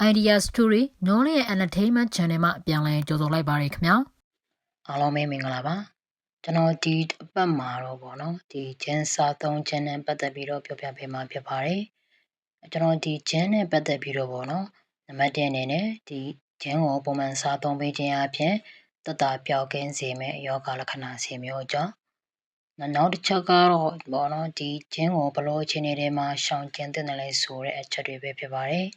Idea Story Knowledge and Entertainment Channel မှာပြန်လည်ကြိုဆိုလိုက်ပါရခင်ဗျာအားလုံးပဲမင်္ဂလာပါကျွန်တော်ဒီအပတ်မှာတော့ဗောနော်ဒီဂျင်းစာသုံးဂျင်းနဲ့ပတ်သက်ပြီးတော့ပြောပြပေးမှာဖြစ်ပါတယ်ကျွန်တော်ဒီဂျင်းနဲ့ပတ်သက်ပြီးတော့ဗောနော်နံပါတ်1အနေနဲ့ဒီဂျင်းကိုပုံမှန်စာသုံးပေးခြင်းအပြင်တတပျောက်ကင်းစေမယ့်ယောဂလက္ခဏာစီမျိုးကြောင့်နောက်တစ်ချက်ကတော့ဗောနော်ဒီဂျင်းကိုဘလို့အခြေအနေတွေမှာရှောင်ကျဉ်တဲ့လဲဆိုတဲ့အချက်တွေပဲဖြစ်ပါတယ်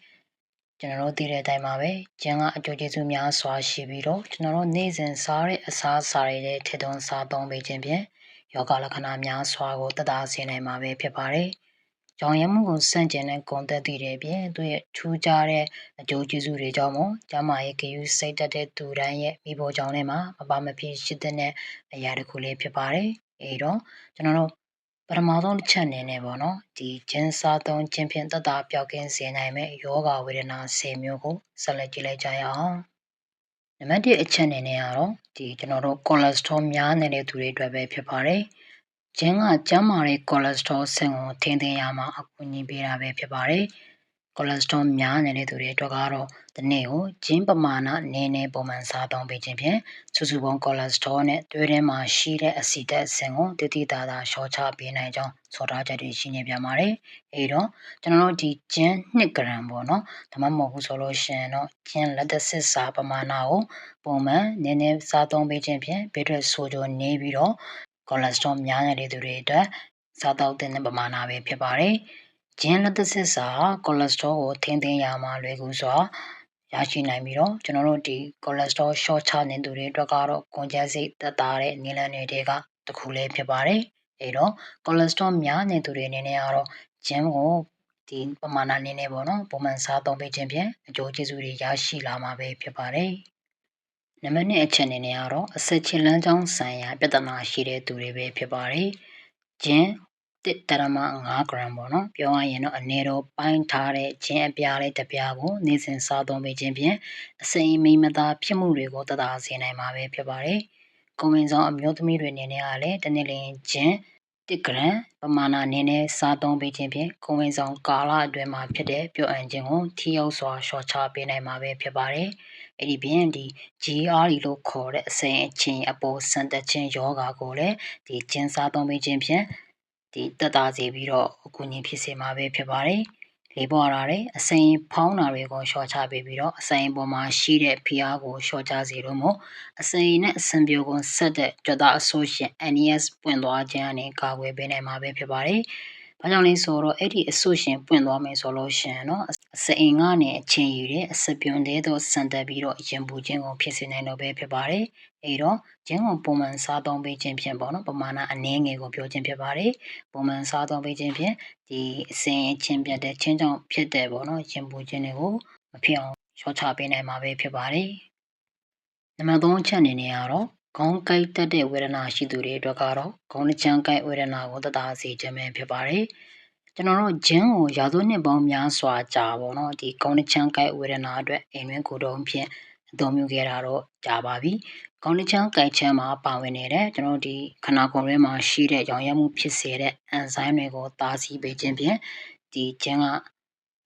ကျွန်တော်တို့သိတဲ့အတိုင်းပါပဲကျန်းကအကျိုးကျေးဇူးများစွာရှိပြီးတော့ကျွန်တော်တို့နေ့စဉ်စားတဲ့အစားအစာတွေနဲ့ထည့်သွင်းစားသုံးပေးခြင်းဖြင့်ယောဂလက္ခဏာများစွာကိုသက်သာစေနိုင်မှာပဲဖြစ်ပါတယ်။ကြောင်ရမှုကိုစန့်ကျင်တဲ့ဂုဏ်သက်တည်တဲ့ပြင်သူရဲ့ထူးခြားတဲ့အကျိုးကျေးဇူးတွေကြောင့်မို့ကျမရဲ့ဂရုစိတ်တက်တဲ့သူတိုင်းရဲ့မိဖို့ကြောင့်လည်းမပါမဖြစ်ရှိတဲ့အရာတစ်ခုလေးဖြစ်ပါတယ်။အဲတော့ကျွန်တော်တို့ ပထမဆုံးတစ်ချက်အနေနဲ့ပေါ့နော်ဒီဂျင်းစားသုံးခြင်းဖြင့်သက်သာပျောက်ကင်းစေနိုင်မဲ့ယောဂဝေဒနာ10မျိုးကိုဆက်လက်ကြည့်လိုက်ကြရအောင်နံပါတ်1အချက်အနေနဲ့ကတော့ဒီကျွန်တော်တို့ cholesterol များနေတဲ့သူတွေအတွက်ပဲဖြစ်ပါတယ်ဂျင်းကကျန်းမာတဲ့ cholesterol ဆင့်ကိုထိန်းသိမ်းရမှာအကူအညီပေးတာပဲဖြစ်ပါတယ်။ cholesterol များနေတဲ့သူတွေအတွက်ကတော့ဒီနေ့ကိုဂျင်းပမာဏနည်းနည်းပုံမှန်စားသုံးပေးခြင်းဖြင့်စုစုပေါင်း cholesterol နဲ့သွေးထဲမှာရှိတဲ့အဆီဓာတ်ဆင်ကိုတတိတာတာလျှော့ချပေးနိုင်ကြောင်းစောထားချက်တွေရှိနေပြန်ပါတယ်။အဲတော့ကျွန်တော်တို့ဒီဂျင်း2 gram ပေါ့နော်။ဒါမှမဟုတ်ဘူးဆိုလို့ရှိရင်တော့ဂျင်းလက်သက်စစ်စာပမာဏကိုပုံမှန်နည်းနည်းစားသုံးပေးခြင်းဖြင့်ဘေးထွက်ဆိုးကျိုးနေပြီးတော့ cholesterol များနေတဲ့သူတွေအတွက်စားတောက်တဲ့ပမာဏပဲဖြစ်ပါတယ်။ ဂျင်းလက်သစစ်စာကိုလက်စထရောကိုထိန်းသိမ်းရမှာလွယ်ကူစွာရရှိနိုင်ပြီးတော့ကျွန်တော်တို့ဒီကိုလက်စထရော short ချနေသူတွေအတွက်ကတော့ကွန်ချက်စိတ်တက်တာတဲ့နီလန်တွေကတခုလေးဖြစ်ပါတယ်။အဲတော့ကိုလက်စထရောများနေသူတွေအနေနဲ့ကတော့ဂျင်းကိုဒီပမာဏနည်းနည်းပေါ့နော်ပုံမှန်စားသုံးပေးခြင်းဖြင့်အကျိုးကျေးဇူးတွေရရှိလာမှာပဲဖြစ်ပါတယ်။နံပါတ်2အချက်အနေနဲ့ကတော့အဆက်ချလန်းချောင်းဆိုင်ရာပြဿနာရှိတဲ့သူတွေပဲဖြစ်ပါတယ်။ဂျင်း တစ်တရမ5 gram ပေါ့နော်ပြောရရင်တော့အနေတော့ပိုင်းထားတဲ့ခြင်းအပြားလေးတစ်ပြားကိုနေ့စဉ်စားသုံးပေးခြင်းဖြင့်အစိမ်မိမသားဖြစ်မှုတွေကိုတသာစေနိုင်မှာပဲဖြစ်ပါတယ်။ကိုဝင်ဆောင်အမျိုးသမီးတွေအနေနဲ့ကလည်းတနေ့လျင်ခြင်း1 gram ပမာဏနည်းနည်းစားသုံးပေးခြင်းဖြင့်ကိုဝင်ဆောင်ကာလအတွင်းမှာဖြစ်တဲ့ပြုတ်အန်ခြင်းကိုထိရောက်စွာရှော့ချပေးနိုင်မှာပဲဖြစ်ပါတယ်။အဲ့ဒီပြင်ဒီ GRE လို့ခေါ်တဲ့အစိမ်အချင်းအပေါ်စံတက်ခြင်းယောဂါကိုလည်းဒီကျင်းစားသုံးပေးခြင်းဖြင့် ဒီတက်တာစေပြီးတော့အကူအညီဖြစ်စေမှာပဲဖြစ်ပါတယ်။လေးပေါ်လာတဲ့အစိမ်းဖောင်းတာတွေကိုရှော့ချပေးပြီးတော့အစိမ်းပေါ်မှာရှိတဲ့ဖိအားကိုရှော့ချစေလို့မို့အစိမ်းနဲ့အစံပြိုကိုဆက်တဲ့ကြွတာအဆိုရှင် NES ပွင့်သွားခြင်းအနေကာကွယ်ပေးနိုင်မှာပဲဖြစ်ပါတယ်။ဘာကြောင့်လဲဆိုတော့အဲ့ဒီအဆိုရှင်ပွင့်သွားမယ်ဆိုလို့ရှင်เนาะအ စအိမ်ကနေအချင်းယူတဲ့အစပြုံတဲ့တော့စံတက်ပြီးတော့ရင်ပူခြင်းကိုဖြစ်စေနိုင်တော့ပဲဖြစ်ပါတယ်။အဲတော့ဂျင်းကိုပုံမှန်စားသုံးပေးခြင်းဖြင့်ပေါ့နော်ပမာဏအနည်းငယ်ကိုပြောခြင်းဖြစ်ပါတယ်။ပုံမှန်စားသုံးပေးခြင်းဖြင့်ဒီအစင်ချင်းပြတ်တဲ့ချင်းကြောင့်ဖြစ်တဲ့ပေါ့နော်ရင်ပူခြင်းတွေကိုမဖြစ်အောင်လျှော့ချပေးနိုင်မှာပဲဖြစ်ပါတယ်။နံပါတ်3ချက်အနေနဲ့ကတော့ခေါင်းကိုက်တက်တဲ့ဝေဒနာရှိသူတွေအတွက်ကတော့ခေါင်းချမ်းကိုက်ဝေဒနာကိုတသားစေခြင်းပဲဖြစ်ပါတယ်။ ကျွန်တော်တို့ဂျင်းကိုရာသွနှစ်ပေါင်းများစွာကြာပေါ့နော်ဒီကောင်းတချမ်းကိုက်ဝေဒနာအတွက်အိမ်တွင်းကိုယ်တုံးဖြင့်အသုံးပြုခဲ့တာတော့ကြာပါပြီကောင်းတချမ်းကိုက်ချမ်းမှာပါဝင်နေတဲ့ကျွန်တော်ဒီခနာကွန်ရဲမှာရှိတဲ့ရောင်ရမှုဖြစ်စေတဲ့အန်ဇိုင်းတွေကိုတားဆီးပေးခြင်းဖြင့်ဒီဂျင်းက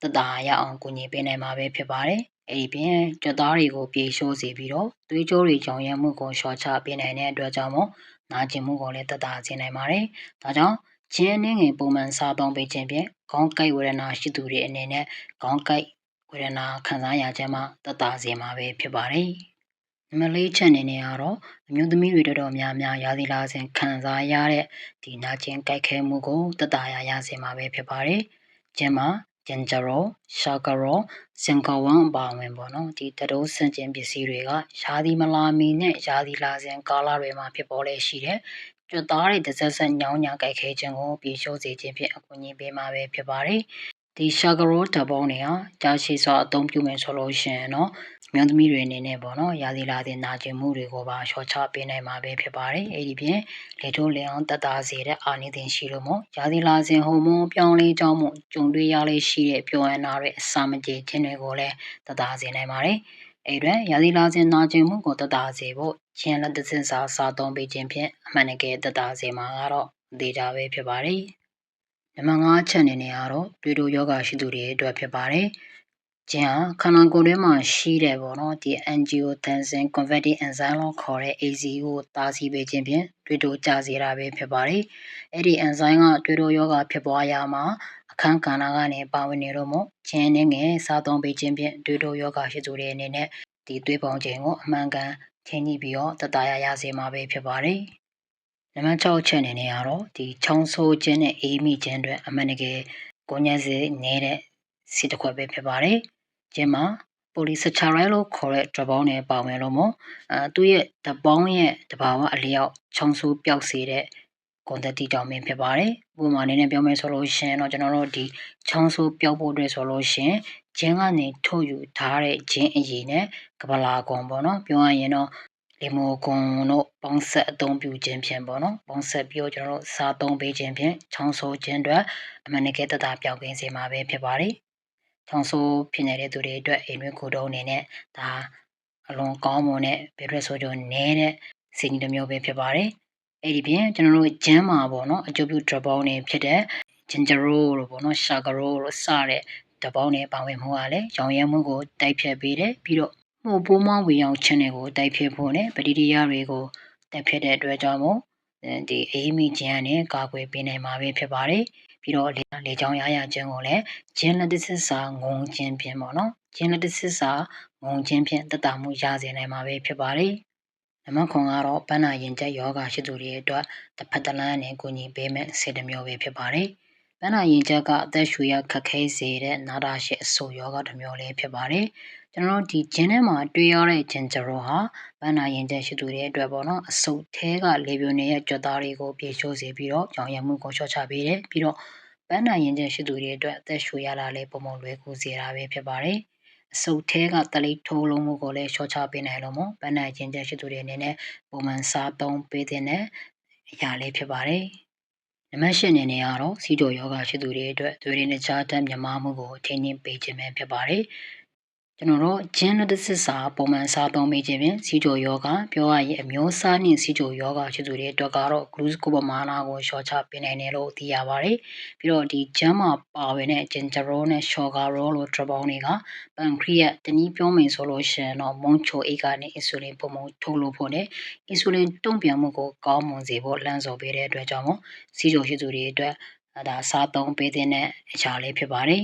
တသားရအောင်ကူညီပေးနိုင်မှာပဲဖြစ်ပါတယ်အဲ့ဒီပြင်ကြွသားတွေကိုပြေရှိုးစေပြီးတော့သွေးကြိုးတွေကြောင်ရမှုကိုရှော့ချပေးနိုင်တဲ့အတွက်ကြောင့်မို့နာကျင်မှုကိုလည်းတသားစေနိုင်ပါတယ်။ဒါကြောင့် ဂျင်းနှင်းငယ်ပုံမှန်စားသုံးပေးခြင်းဖြင့်ခေါင်းကိုက်ဝေဒနာရှိသူတွေအနေနဲ့ခေါင်းကိုက်ဝေဒနာခံစားရခြင်းမှတတစေမှာပဲဖြစ်ပါတယ်။နံပါတ်၄ချက်အနေနဲ့ကတော့အမျိုးသမီးတွေတော်တော်များများရာသီလာစဉ်ခံစားရတဲ့ဒီနာကျင်ကြိုက်ခဲမှုကိုတတရရစေမှာပဲဖြစ်ပါတယ်။ကျင်းမှာ ဂျင်ဂျာရောရှာကာရောစင်ကာဝမ်အပါဝင်ပေါ့နော်ဒီတတိုးစင်ကျင်ပစ္စည်းတွေကရာသီမလာမီနဲ့ရာသီလာစဉ်ကာလတွေမှာဖြစ်ပေါ်လေရှိတဲ့ကျွတ်သားတွေတစ်ဆက်ဆက်ညောင်းညာကြိုက်ခဲခြင်းကိုပြေလျှော့စေခြင်းဖြင့်အကူအညီပေးမှာပဲဖြစ်ပါတယ်။ ဒီရှာဂရိုဓာတ်ပုံတွေဟာကြာရှည်စွာအသုံးပြုမယ်ဆိုလို့ရှိရင်တော့မြို့သမီးတွေအနေနဲ့ပေါ့နော်ရာသီလာတဲ့နာကျင်မှုတွေကိုပါလျှော့ချပေးနိုင်မှာပဲဖြစ်ပါတယ်။အဲဒီပြင်လေထိုးလျအောင်တတ်တာစေတဲ့အာနိသင်ရှိလို့မို့ရာသီလာစဉ်ဟော်မုန်းပြောင်းလဲကြောင်းမှုကြုံတွေ့ရလေရှိတဲ့ပြောရနာတွေအစာမကြေခြင်းတွေကိုလည်းတတ်တာစေနိုင်ပါတယ်။အဲ့အတွက်ရာသီလာစဉ်နာကျင်မှုကိုတတာစေဖို့ချင်းလက်သစင်စာစာသုံးပေးခြင်းဖြင့်အမှန်တကယ်တတာစေမှာကတော့အသေးချာပဲဖြစ်ပါတယ်။ နံပါတ်5ချက်အနေနဲ့ကတော့တွေ့တို့ယောဂရှိသူတွေအတွက်ဖြစ်ပါတယ်။ကျင်းဟာခန္ဓာကိုယ်ထဲမှာရှိတဲ့ပေါ့နော်ဒီ angiotensin converting enzyme လို့ခေါ်တဲ့ ACE ကိုတားဆီးပေးခြင်းဖြင့်တွေးတိုကြစေတာပဲဖြစ်ပါတယ်။အဲ့ဒီ enzyme ကတွေးတိုယောဂဖြစ်ပွားရမှာအခန်းကဏ္ဍကနေပါဝင်နေလို့မို့ကျင်းနဲ့ငယ်စားသုံးပေးခြင်းဖြင့်တွေးတိုယောဂရှိသူတွေအနေနဲ့ဒီသွေးပေါင်ချိန်ကိုအမှန်ကန်ချင်းကြည့်ပြီးတော့တတရရစေမှာပဲဖြစ်ပါတယ်။ နံပါတ်6ချက်အနေနဲ့ကတော့ဒီချောင်းဆိုးခြင်းနဲ့အေးမိခြင်းတွေအမှန်တကယ်ကိုညက်စေနေတဲ့စီတစ်ခွက်ပဲဖြစ်ပါတယ်။ကျင်းမှာ polysaccharide လို့ခေါ်တဲ့ဓာတ်ပေါင်းတွေပါဝင်လို့မို့အဲသူ့ရဲ့ဓာတ်ပေါင်းရဲ့တဘာဝအလျောက်ချောင်းဆိုးပျောက်စေတဲ့ကွန်တက်တီတောင်ပင်ဖြစ်ပါတယ်။ဥပမာအနေနဲ့ပြောမယ်ဆိုလို့ရှိရင်တော့ကျွန်တော်တို့ဒီချောင်းဆိုးပျောက်ဖို့အတွက်ဆိုလို့ရှိရင်ဂျင်းကနေထုတ်ယူထားတဲ့ဂျင်းအရည်နဲ့ကပလာကွန်ပေါ့နော်ပြောရရင်တော့ လီမိုကွန်တို့ပေါင်းဆက်အသုံးပြုခြင်းဖြင့်ပေါ့နော်ပေါင်းဆက်ပြီးတော့ကျွန်တော်တို့စားသုံးပေးခြင်းဖြင့်ချောင်းဆိုးခြင်းအတွက်အမှန်တကယ်တသားပြောက်ကင်းစေမှာပဲဖြစ်ပါတယ်။ချောင်းဆိုးဖြစ်နေတဲ့သူတွေအတွက်အိမ်တွင်းကိုယ်တုံးအနေနဲ့ဒါအလွန်ကောင်းမွန်တဲ့ဘေးရက်ဆိုးကြနဲတဲ့စီနီတစ်မျိုးပဲဖြစ်ပါတယ်။အဲ့ဒီပြင်ကျွန်တော်တို့ဂျမ်းမှာပေါ့နော်အကျိုးပြု drop ပေါင်းတွေဖြစ်တဲ့ ginger roll လို့ပေါ့နော် sugar roll လို့စတဲ့ဓာတ်ပေါင်းတွေပါဝင်မှုကလည်းရောင်ရဲမှုကိုတိုက်ဖြတ်ပေးတယ်ပြီးတော့ မှုပိုးမဝေအောင်ခြင်းတွေကိုတိုက်ဖြတ်ဖို့နဲ့ပတိရိယတွေကိုတိုက်ဖြတ်တဲ့အတွက်ကြောင့်မို့ဒီအေးမီဂျင်းနဲ့ကာကွယ်ပေးနိုင်မှာပဲဖြစ်ပါတယ်ပြီးတော့လေလေချောင်းရရခြင်းကိုလည်းဂျင်းလက်တစစ်စာငုံခြင်းဖြင့်ပေါ့နော်ဂျင်းလက်တစစ်စာငုံခြင်းဖြင့်တတမှုရစေနိုင်မှာပဲဖြစ်ပါတယ်နမခွန်ကတော့ပန်းနာရင်ကျက်ယောဂရှိသူတွေအတွက်တစ်ဖက်တစ်လမ်းနဲ့ကိုညီပေးမဲ့စေတမျိုးပဲဖြစ်ပါတယ်။ပန်းနာရင်ချက်ကအသက်ရှူရခက်ခဲစေတဲ့နာတာရှိအဆိုယောဂတစ်မျိုးလေးဖြစ်ပါတယ်။ ကျွန်တော်တို့ဒီဂျင်းထဲမှာတွေ့ရတဲ့ဂျင်ဂျရိုဟာပန်းနာရင်ချက်ရှိသူတွေအတွက်ပေါ့နော်အဆုတ်သေးကလေပြိုနေရဲ့ကြွက်သားတွေကိုပြေချိုးစေပြီးတော့ကြောင်ရမှုကိုလျှော့ချပေးတယ်ပြီးတော့ပန်းနာရင်ချက်ရှိသူတွေအတွက်အသက်ရှူရတာလည်းပုံမလွယ်ကူစေတာပဲဖြစ်ပါတယ်။အစုပ်ထဲကတလိထိုးလုံးမှုကိုလည်းလျှော့ချပေးနိုင်လို့မို့ပန်းနိုင်ခြင်းချက်ရှိသူတွေအနေနဲ့ပုံမှန်စားသုံးပေးတဲ့အရာလေးဖြစ်ပါတယ်။နံပါတ်၈အနေနဲ့ကတော့စီတိုယောဂရှိသူတွေအတွက်သွေးရင်းနှကြားဓာတ်မြမာမှုကိုထိန်းသိမ်းပေးခြင်းပဲဖြစ်ပါတယ်။ ကျွန်တော်တို့ဂျင်းလက်တစစ်စာပုံမှန်စားသုံးပေးခြင်းဖြင့်စီတိုယောဂပြောရရင်အမျိုးအစားနှင့်စီတိုယောဂရှိသူတွေအတွက်ကတော့ glucose ပမာဏကိုလျှော့ချပေးနိုင်တယ်လို့သိရပါတယ်။ပြီးတော့ဒီဂျမ်းမှာပါဝင်တဲ့ ginger roll နဲ့ sugar roll လို့ drop ပေါင်းတွေကပန်ခရီယတနည်းပြောမယ်ဆိုလို့ရှိရင်တော့မုံချိုအိတ်ကနေ insulin ပုံမှုထုတ်လို့ဖို့နဲ့ insulin တုံ့ပြန်မှုကိုကောင်းမွန်စေဖို့လှမ်းစော်ပေးတဲ့အတွက်ကြောင့်မို့စီတိုရှိသူတွေအတွက်ဒါစားသုံးပေးတဲ့အရာလေးဖြစ်ပါတယ်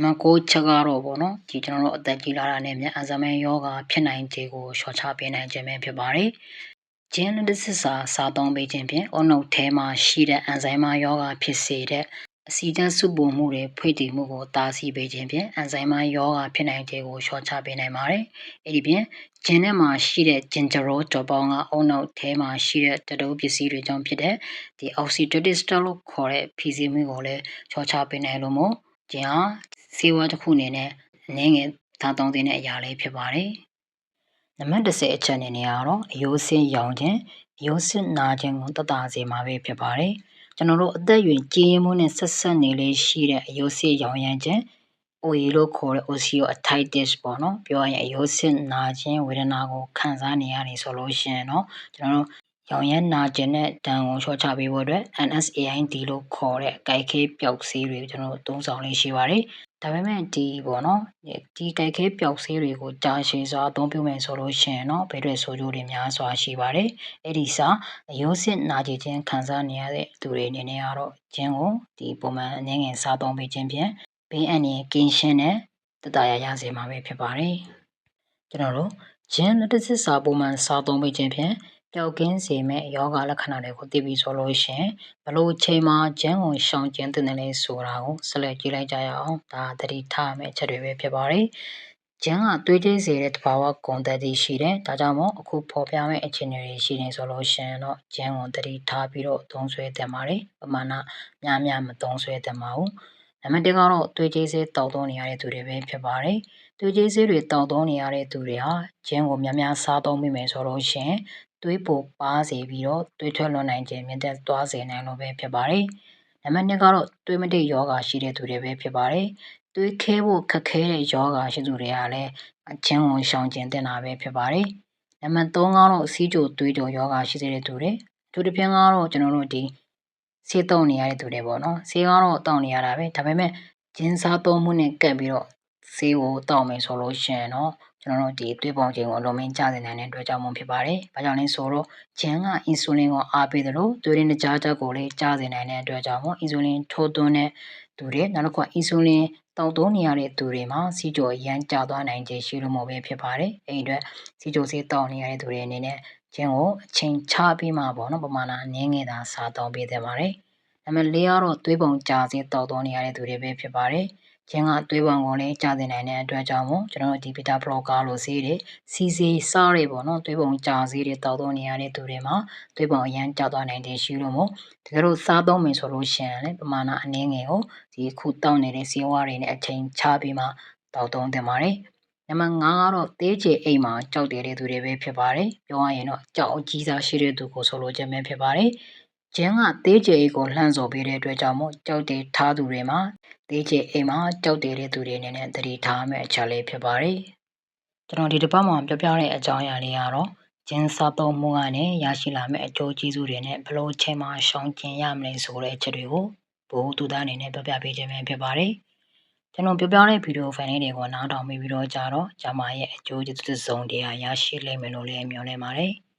နံပါတ်6ချက်ကတော့ပေါ့နော်ဒီကျွန်တော်တို့အသက်ကြီးလာတာနဲ့မြန်အဇမန်ယောဂဖြစ်နိုင်ခြေကိုလျှော့ချပေးနိုင်ခြင်းပဲဖြစ်ပါတယ်ဂျင်းလက်စစ်စာစားသုံးပေးခြင်းဖြင့်အုံနှုတ်ထဲမှာရှိတဲ့အန်ဇိုင်မာယောဂဖြစ်စေတဲ့အဆီဓာတ်စုပုံမှုတွေဖွေ့တည်မှုကိုတားဆီးပေးခြင်းဖြင့်အန်ဇိုင်မာယောဂဖြစ်နိုင်ခြေကိုလျှော့ချပေးနိုင်ပါတယ်။အဲဒီပြင်ဂျင်းထဲမှာရှိတဲ့ဂျင်ဂျရိုတော်ပေါင်းကအုံနောက်ထဲမှာရှိတဲ့တတိုးပစ္စည်းတွေကြောင့်ဖြစ်တဲ့ဒီ oxidative stress လို့ခေါ်တဲ့ဖိစီးမှုကိုလည်းလျှော့ချပေးနိုင်လို့မို့ဂျင်းဟာ ဆေးဝါးတစ်ခုအနေနဲ့အနေငယ်သားသုံးတဲ့အရာလေးဖြစ်ပါတယ်။နံပါတ်30အချက်အနေနဲ့ကတော့အယိုးစင်းရောင်ခြင်းအယိုးစင်းနာခြင်းကိုတတ်တာစေမှာပဲဖြစ်ပါတယ်။ကျွန်တော်တို့အသက်အရွယ်ကြီးရင်းမှုနဲ့ဆက်ဆက်နေလေးရှိတဲ့အယိုးစစ်ရောင်ရမ်းခြင်း OE လို့ခေါ်တဲ့ osteoarthritis ပေါ့နော်ပြောရရင်အယိုးစစ်နာခြင်းဝေဒနာကိုခံစားနေရတယ်ဆိုလို့ရှိရင်တော့ကျွန်တော်တို့ ရောင်ရမ်းနာခြင်းနဲ့တန်ကိုလျှော့ချပေးဖို့အတွက် NSAID လို့ခေါ်တဲ့ကြိုက်ခဲပျောက်ဆေးတွေကျွန်တော်တို့သုံးဆောင်လေးရှိပါတယ်ဒါပေမဲ့ဒီပေါ့နော်ဒီကြိုက်ခဲပျောက်ဆေးတွေကိုကြာရှည်စွာအသုံးပြုမယ်ဆိုလို့ရှိရင်တော့ဘယ်တွေဆိုကြိုးတွေများစွာရှိပါတယ်အဲ့ဒီစာအယိုးစစ်နာကျင်ခြင်းခံစားနေရတဲ့သူတွေအနေနဲ့ကတော့ဂျင်းကိုဒီပုံမှန်အနေငယ်စားသုံးပေးခြင်းဖြင့်ဘေးအန္တရာယ်ကင်းရှင်းတဲ့တတရရစေမှာပဲဖြစ်ပါတယ်ကျွန်တော်တို့ဂျင်းလက်တစစ်စာပုံမှန်စားသုံးပေးခြင်းဖြင့် ပျောက်ကင်းစေမဲ့ယောဂလက္ခဏာတွေကိုသိပြီးဆိုလို့ရှိရင်ဘလို့ချိန်မှာဂျမ်းကိုရှောင်ကျဉ်တင်တယ်လဲဆိုတာကိုဆက်လက်ကြည့်လိုက်ကြရအောင်ဒါသတိထားမယ့်အချက်တွေပဲဖြစ်ပါတယ်ဂျမ်းကသွေးကြေးစေတဲ့တဘာဝကွန်တက်တီရှိတယ်ဒါကြောင့်မို့အခုဖော်ပြမယ့်အခြေအနေတွေရှိနေဆိုလို့ရှိရင်တော့ဂျမ်းကိုသတိထားပြီးတော့သုံးဆွဲသင့်ပါတယ်ပမာဏများများမသုံးဆွဲသင့်ပါဘူးနံပါတ်1ကတော့သွေးကြေးစေးတောက်သုံးနေရတဲ့သူတွေပဲဖြစ်ပါတယ်သွေးကြေးစေးတွေတောက်သုံးနေရတဲ့သူတွေဟာဂျင်းကိုများများစားသုံးမိမယ်ဆိုလို့ရှိရင် သွေးပိုပါစေပြီးတော့သွေးထွက်လွန်နိုင်ခြင်းမြင့်တက်သွားစေနိုင်လို့ပဲဖြစ်ပါတယ်။နံပါတ်2ကတော့သွေးမတိတ်ယောဂါရှိတဲ့သူတွေပဲဖြစ်ပါတယ်။သွေးခဲဖို့ခက်ခဲတဲ့ယောဂါရှိသူတွေကလည်းအချင်းဝင်ရှောင်ကျင်တင်တာပဲဖြစ်ပါတယ်။နံပါတ်3ကတော့စီးကြိုသွေးကြိုယောဂါရှိတဲ့သူတွေသူတစ်ပြင်းကတော့ကျွန်တော်တို့ဒီဆေးတုံးနေရတဲ့သူတွေပေါ့နော်ဆေးကတော့တောင်းနေရတာပဲဒါပေမဲ့ဂျင်းစားသုံးမှုနဲ့ကပ်ပြီးတော့ဆေးကိုတောက်မယ်ဆိုလို့ရှိရင်တော့ ကျွန်တော်တို့ဒီသွေးပေါင်ချိန်ကိုအလုံးမင်းကျစေနိုင်တဲ့အတွက်ကြောင့်မို့ဖြစ်ပါတယ်။ဘာကြောင့်လဲဆိုတော့ဂျန်ကအင်ဆူလင်ကိုအားပေးတယ်လို့သွေးရင်းတကြားချက်ကိုလည်းကျစေနိုင်တဲ့အတွက်ကြောင့်မို့အင်ဆူလင်ထိုးသွင်းတဲ့သူတွေနောက်တစ်ခုကအင်ဆူလင်တောက်သုံးနေရတဲ့သူတွေမှာစီကြောအရန်ကျသွားနိုင်ခြေရှိလို့မို့ပဲဖြစ်ပါတယ်။အဲဒီအတွက်စီကြောဆေးတောက်နေရတဲ့သူတွေအနေနဲ့ဂျန်ကိုအချိန်ချပြီးမှပေါ့နော်ပမာဏအနည်းငယ်သာစားတောင်းပေးသင့်ပါတယ်။နံပါတ်၄ကတော့သွေးပုံကြာစေးတောက်သုံးနေရတဲ့သူတွေပဲဖြစ်ပါတယ်။ ဂျင်းကသွေးပုံကိုလည်းကြာစေနိုင်တဲ့အတွက်ကြောင့်မို့ကျွန်တော်တို့ဒီဗီတာဘလော့ကာလို့ဆေးတွေစီစီစားတွေပေါ့နော်သွေးပုံကြာစေးတွေတောက်သုံးနေရတဲ့သူတွေမှာသွေးပုံအရန်ကျသွားနိုင်တဲ့ရှိလို့မို့တကယ်လို့စားသုံးမယ်ဆိုလို့ရှိရင်လည်းပမာဏအနည်းငယ်ကိုဒီခုတောက်နေတဲ့ဆေးဝါးတွေနဲ့အချိန်ချပြီးမှတောက်သုံးသင့်ပါတယ်။နံပါတ်5ကတော့တေးချေအိမ်မှာကြောက်တယ်တဲ့သူတွေပဲဖြစ်ပါတယ်။ပြောရရင်တော့ကြောက်အကြီးစားရှိတဲ့သူကိုဆိုလိုခြင်းပဲဖြစ်ပါတယ်။ ကျင်းကတေးချေအိမ်ကိုလှန့်စော်ပေးတဲ့အတွက်ကြောင့်မို့ကြောက်တယ်ထားသူတွေမှာတေးချေအိမ်မှာကြောက်တယ်တဲ့သူတွေအနေနဲ့သတိထားမယ့်အချက်လေးဖြစ်ပါတယ်။ကျွန်တော်ဒီတစ်ပတ်မှာပြောပြတဲ့အကြောင်းအရာလေးကတော့ကျင်းစားသုံးမှုကနေရရှိလာမယ့်အကျိုးကျေးဇူးတွေနဲ့ဘယ်လိုအချိန်မှရှောင်ကျဉ်ရမလဲဆိုတဲ့အချက်တွေကိုဘို့သူသားအနေနဲ့ပြောပြပေးခြင်းပဲဖြစ်ပါတယ်။ကျွန်တော်ပြောပြတဲ့ဗီဒီယိုဖိုင်လေးတွေကိုနားထောင်ပြီးပြီးတော့ကြတော့ဂျမားရဲ့အကျိုးကျေးဇူးတစ်စုံတရာရရှိလိမ့်မယ်လို့လည်းမျှော်လင့်ပါတယ်။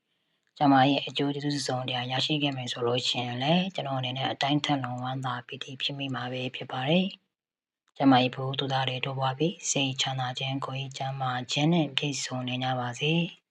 ဂျမားရဲ့အကျိုးကျေးဇူးတစ်စုံတရာရရှိခဲ့မယ်ဆိုလို့ရှိရင်လည်းကျွန်တော်အနေနဲ့အတိုင်းထက်လုံးဝမ်းသာပီတိဖြစ်မိမှာပဲဖြစ်ပါတယ်။ဂျမားရဲ့ဘို့သူသားတွေတို့ဘွားပြီးစိတ်ချမ်းသာခြင်းကိုယ်ကြီးချမ်းသာခြင်းနဲ့ပြည့်စုံနေကြပါစေ။